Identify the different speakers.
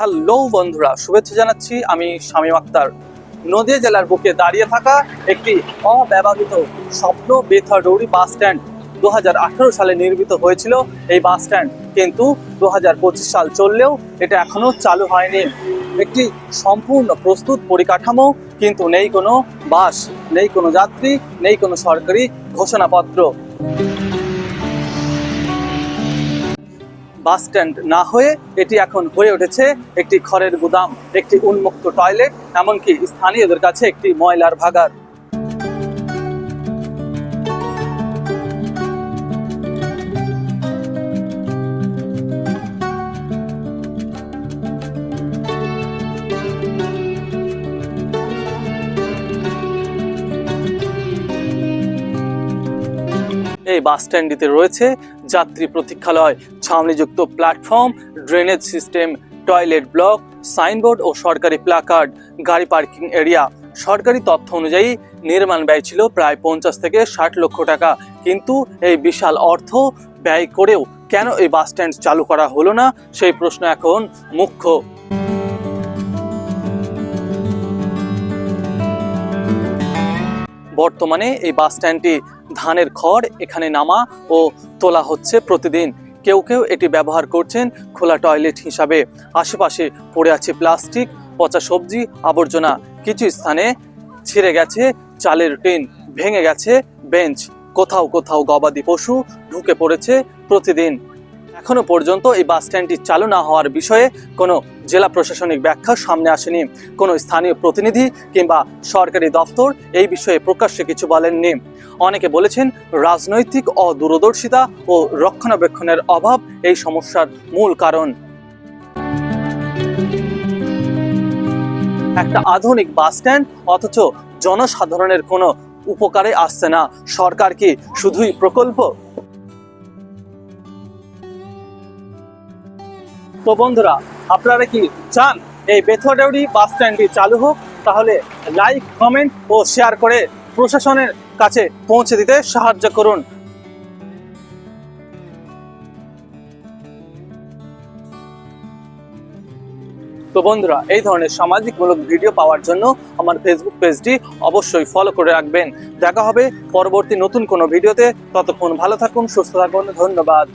Speaker 1: Hello বন্ধুরা, শুভেচ্ছা জানাচ্ছি আমি শামীম আক্তার। নদিয়া জেলার বুকে দাঁড়িয়ে থাকা একটি অব্যবহৃত স্বপ্ন বেথরডৌড়ি বাস স্ট্যান্ড দু হাজার আঠারো সালে নির্মিত হয়েছিল এই বাস স্ট্যান্ড। কিন্তু দু হাজার পঁচিশ সাল চললেও এটা এখনও চালু হয়নি। একটি সম্পূর্ণ প্রস্তুত পরিকাঠামো, কিন্তু নেই কোনো বাস, নেই কোনো যাত্রী, নেই কোনো সরকারি ঘোষণাপত্র। বাস স্ট্যান্ড না হয়ে এটি এখন হয়ে উঠেছে একটি খড়ের গুদাম, একটি উন্মুক্ত টয়লেট, এমনকি স্থানীয়দের কাছে একটি ময়লার ভাগার। এই বাস স্ট্যান্ডটিতে রয়েছে যাত্রী প্রতীক্ষালয়, ছাউনিযুক্ত platform, drainage system, toilet block, signboard ও সরকারি প্ল্যাকার্ড, গাড়ি পার্কিং এরিয়া। সরকারি তথ্য অনুযায়ী নির্মাণ ব্যয় ছিল প্রায় পঞ্চাশ থেকে ষাট লক্ষ টাকা। কিন্তু এই বিশাল অর্থ ব্যয় করেও কেন এই বাস স্ট্যান্ড চালু করা হলো না? সেই প্রশ্ন এখন মুখ্য। বর্তমানে এই বাস স্ট্যান্ডটি ধানের খড়, এখানে নামা ও তোলা হচ্ছে প্রতিদিন। কেউ কেউ এটি ব্যবহার করছেন খোলা টয়লেট হিসাবে। আশেপাশে পড়ে আছে প্লাস্টিক, পচা সবজি, আবর্জনা। কিছু স্থানে ছিঁড়ে গেছে চালের টিন, ভেঙে গেছে বেঞ্চ। কোথাও কোথাও গবাদি পশু ঢুকে পড়েছে প্রতিদিন। এখনও পর্যন্ত এই বাস স্ট্যান্ডটি চালু না হওয়ার বিষয়ে কোনো জেলা প্রশাসনিক ব্যাখ্যা সামনে আসেনি। কোনো স্থানীয় প্রতিনিধি কিংবা সরকারি দপ্তর এই বিষয়ে প্রকাশ্যে কিছু বলেননি। অনেকে বলেছেন রাজনৈতিক অদূরদর্শিতা ও রক্ষণাবেক্ষণের অভাব এই সমস্যার মূল কারণ। একটা আধুনিক বাস স্ট্যান্ড অথচ জনসাধারণের কোনো উপকারে আসছে না। সরকার কি শুধুই প্রকল্প? তো বন্ধুরা, আপনারা কি চান এই বেথরডাউরি বাস স্ট্যান্ডটি চালু হোক? তাহলে লাইক কমেন্ট ও শেয়ার করে প্রশাসনের কাছে পৌঁছে দিতে সাহায্য করুন। তো বন্ধুরা, এই ধরনের সামাজিকমূলক ভিডিও পাওয়ার জন্য আমার ফেসবুক পেজটি অবশ্যই ফলো করে রাখবেন। দেখা হবে পরবর্তী নতুন কোনো ভিডিওতে ততক্ষণ ভালো থাকুন, সুস্থ থাকুন, ধন্যবাদ।